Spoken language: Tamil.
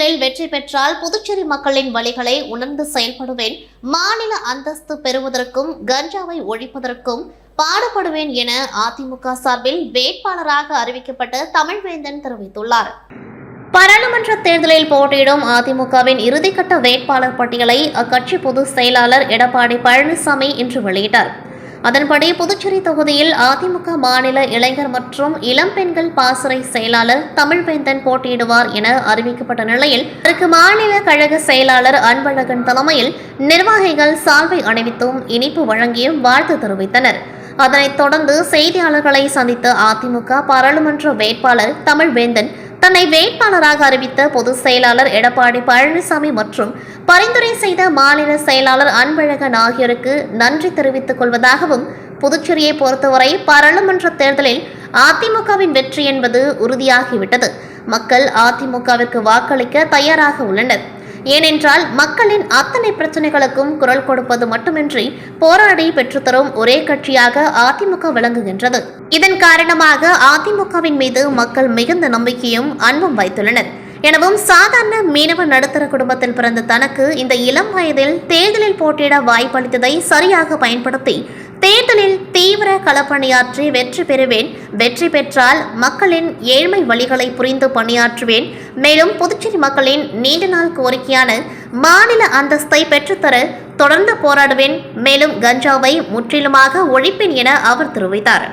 தேர்தலில் வெற்றி பெற்றால் புதுச்சேரி மக்களின் வழிகளை உணர்ந்து செயல்படுவேன். மாநில அந்தஸ்து பெறுவதற்கும் கஞ்சாவை ஒழிப்பதற்கும் பாடுபடுவேன் என அதிமுக சார்பில் வேட்பாளராக அறிவிக்கப்பட்ட தமிழ்வேந்தன் தெரிவித்துள்ளார். பாராளுமன்ற தேர்தலில் போட்டியிடும் அதிமுகவின் இறுதிக்கட்ட வேட்பாளர் பட்டியலை அக்கட்சி பொதுச் செயலாளர் எடப்பாடி பழனிசாமி இன்று வெளியிட்டார். அதன்படி புதுச்சேரி தொகுதியில் அதிமுக மாநில இளைஞர் மற்றும் இளம்பெண்கள் பாசறை செயலாளர் தமிழ்வேந்தன் போட்டியிடுவார் என அறிவிக்கப்பட்ட நிலையில் அதற்கு மாநில கழக செயலாளர் அன்பழகன் தலைமையில் நிர்வாகிகள் சால்வை அணிவித்தும் இனிப்பு வழங்கியும் வாழ்த்து தெரிவித்தனர். அதனைத் தொடர்ந்து செய்தியாளர்களை சந்தித்த அதிமுக பாராளுமன்ற வேட்பாளர் தமிழ்வேந்தன் தன்னை வேட்பாளராக அறிவித்த பொதுச் செயலாளர் எடப்பாடி பழனிசாமி மற்றும் பரிந்துரை செய்த மாநில செயலாளர் அன்பழகன் ஆகியோருக்கு நன்றி தெரிவித்துக் கொள்வதாகவும் புதுச்சேரியை பொறுத்தவரை பாராளுமன்ற தேர்தலில் அதிமுகவின் வெற்றி என்பது உறுதியாகிவிட்டது. மக்கள் அதிமுகவிற்கு வாக்களிக்க தயாராக உள்ளனர். ஏனென்றால் மக்களின் அத்தனை பிரச்சனைகளுக்கும் குரல் கொடுப்பது மட்டுமின்றி போராடி பெற்றுத்தரும் ஒரே கட்சியாக அதிமுக விளங்குகின்றது. இதன் காரணமாக அதிமுகவின் மீது மக்கள் மிகுந்த நம்பிக்கையும் அன்பும் வைத்துள்ளனர். எனவும் சாதாரண மீனவ நடுத்தர குடும்பத்தில் பிறந்த தனக்கு இந்த இளம் வயதில் தேர்தலில் போட்டியிட வாய்ப்பளித்ததை சரியாக பயன்படுத்தி தேர்தலில் தீ தீவிர களப்பணியாற்றி வெற்றி பெறுவேன். வெற்றி பெற்றால் மக்களின் ஏழ்மை வழிகளை புரிந்து பணியாற்றுவேன். மேலும் புதுச்சேரி மக்களின் நீண்ட நாள் கோரிக்கையான மாநில அந்தஸ்தை பெற்றுத்தர தொடர்ந்து போராடுவேன். மேலும் கஞ்சாவை முற்றிலுமாக ஒழிப்பேன் என அவர் தெரிவித்தார்.